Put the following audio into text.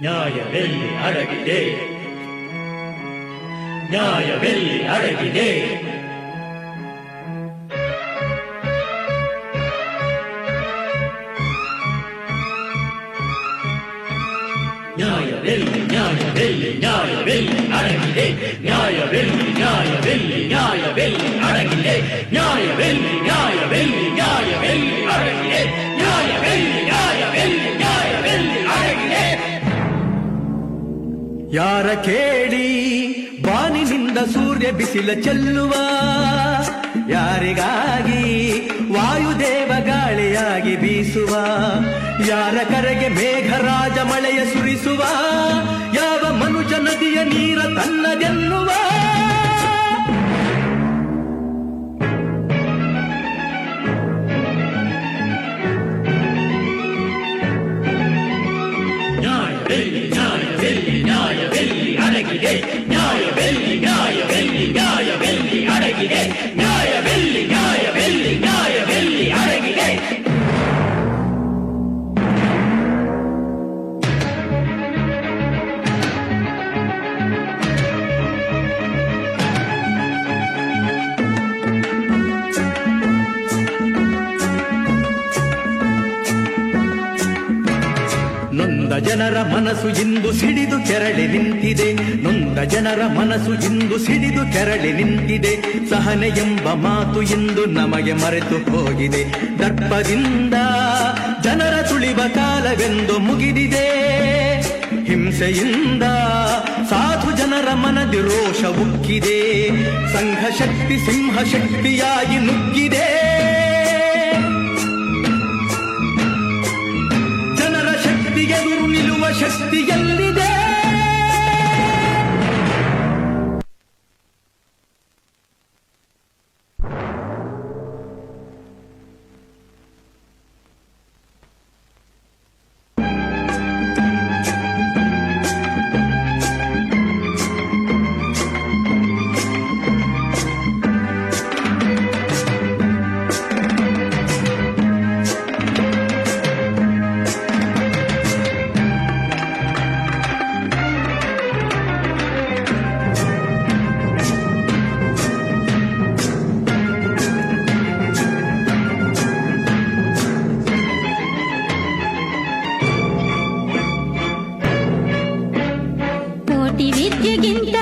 நியாய வெள்ளி அழகிலே. நியாய வெள்ளி அழகிலே. நியாய வெள்ளி நியாய வெள்ளி நியாய வெள்ளி அழகிலே. நியாய வெள்ளி நியாய வெள்ளி நியாய வெள்ளி அழகிலே. நியாய வெள்ளி ಯಾರ ಕೇಳಿ ಬಾನಿನಿಂದ ಸೂರ್ಯ ಬಿಸಿಲ ಚೆಲ್ಲುವ? ಯಾರಿಗಾಗಿ ವಾಯುದೇವ ಗಾಳಿಯಾಗಿ ಬೀಸುವ? ಯಾರ ಕರೆಗೆ ಮೇಘರಾಜ ಮಳೆಯ ಸುರಿಸುವ? ಯಾವ ಮನುಜ ನದಿಯ ನೀರ ತನ್ನದೆನ್ನುವ? வெள்ளி அழகிலே நியாய வெள்ளி நியாய வெள்ளி நியாய வெள்ளி அழகிலே ಜನರ ಮನಸ್ಸು ಇಂದು ಸಿಡಿದು ಕೆರಳಿ ನಿಂತಿದೆ. ನೊಂದ ಜನರ ಮನಸ್ಸು ಇಂದು ಸಿಡಿದು ಕೆರಳಿ ನಿಂತಿದೆ. ಸಹನೆ ಎಂಬ ಮಾತು ಇಂದು ನಮಗೆ ಮರೆತು ಹೋಗಿದೆ. ದರ್ಪದಿಂದ ಜನರ ತುಳಿವ ಕಾಲವೆಂದು ಮುಗಿದಿದೆ. ಹಿಂಸೆಯಿಂದ ಸಾಧು ಜನರ ಮನದಿ ರೋಷ ಉಕ್ಕಿದೆ. ಸಂಘ ಶಕ್ತಿ ಸಿಂಹ ಶಕ್ತಿಯಾಗಿ ನುಗ್ಗಿದೆ ಶಕ್ತಿಗೆದುರು ನಿಲ್ಲುವ ಶಕ್ತಿ ಎಲ್ಲಿದೆ ನನಗಿಂತ